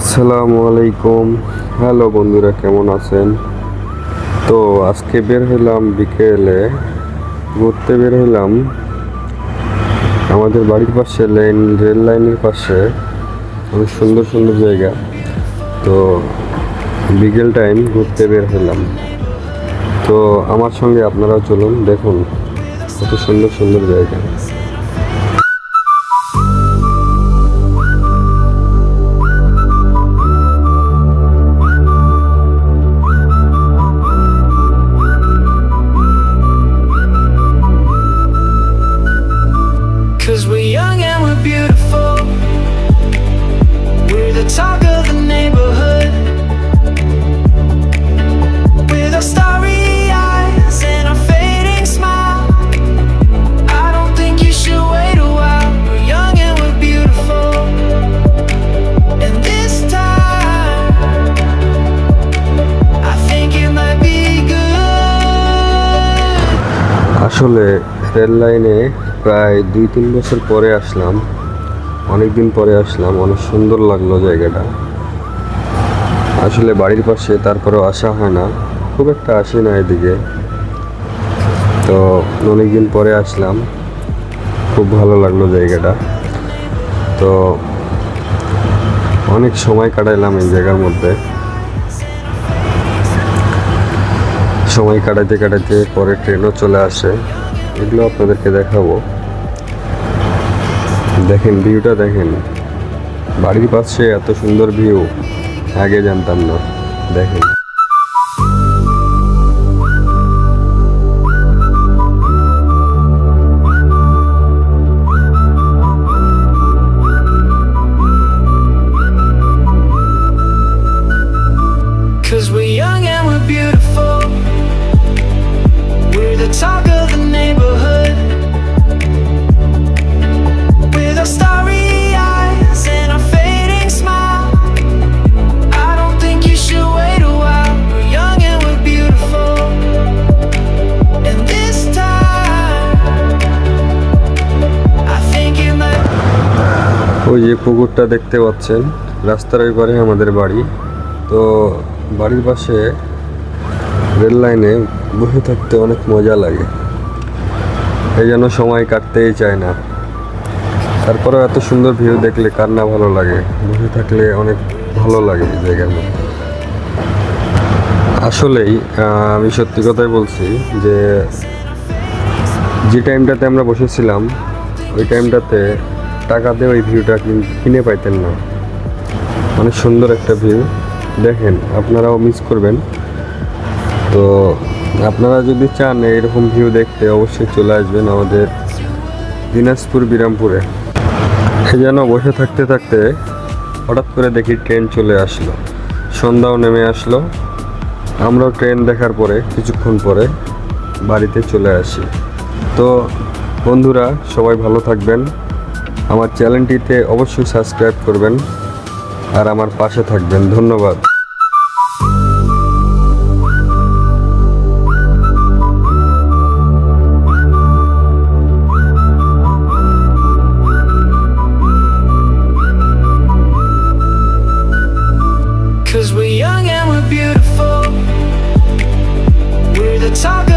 আসসালামু আলাইকুম। হ্যালো বন্ধুরা, কেমন আছেন? তো আজকে বের হইলাম বিকেলে, ঘুরতে বের হইলাম। আমাদের বাড়ির পাশে লাইন রেল লাইনের পাশে অনেক সুন্দর সুন্দর জায়গা। তো বিকেল টাইম ঘুরতে বের হইলাম। তো আমার সঙ্গে আপনারাও চলুন, দেখুন কত সুন্দর সুন্দর জায়গা। আসলে রেল লাইনে প্রায় দুই, তিন বছর পরে আসলাম। অনেক দিন পরে আসলাম। অনেক সুন্দর লাগল জায়গাটা। আসলে বাড়ির পাশে তারপরেও আসা হয় না। খুব একটা আসি না এদিকে। তো অনেক দিন পরে আসলাম। খুব ভালো লাগল জায়গাটা। তো অনেক সময় কাটাইলাম এই জায়গার মধ্যে। সময় কাটাতে কাটাতে পরে ট্রেনও চলে আসে। এগুলো আপনাদেরকে দেখাবো। দেখেন, ভিউটা দেখেন। বাড়ির পাশে এত সুন্দর ভিউ, আগে জানতাম না। দেখেন। ওই যে পুকুরটা দেখতে পাচ্ছেন, রাস্তার ওই পারে আমাদের বাড়ি। তো বাড়ির পাশে রেল লাইনে বসে থাকতে অনেক মজা লাগে। এই জন্য সময় কাটতেই চায় না। তারপরেও এত সুন্দর ভিউ দেখলে কার না ভালো লাগে? বসে থাকলে অনেক ভালো লাগে জায়গার মধ্যে আসলেই আমি সত্যি কথাই বলছি যে যে টাইমটাতে আমরা বসেছিলাম, ওই টাইমটাতে টাকা দিয়ে ওই ভিউটা কিন- পাইতেন না। অনেক সুন্দর একটা ভিউ। দেখেন, আপনারাও মিস করবেন। তো আপনারা যদি চান এরকম ভিউ দেখতে, অবশ্যই চলে আসবেন আমাদের দিনাজপুর, বিরামপুরে। যেন বসে থাকতে থাকতে হঠাৎ করে দেখি ট্রেন চলে আসলো। সন্ধ্যাও নেমে আসলো। আমরাও ট্রেন দেখার পরে, কিছুক্ষণ পরে বাড়িতে চলে আসি। তো বন্ধুরা, সবাই ভালো থাকবেন। আমার চ্যানেলটিতে অবশ্যই সাবস্ক্রাইব করবেন আর আমার পাশে থাকবেন ধন্যবাদ Cause we're young and we're beautiful. We're the top.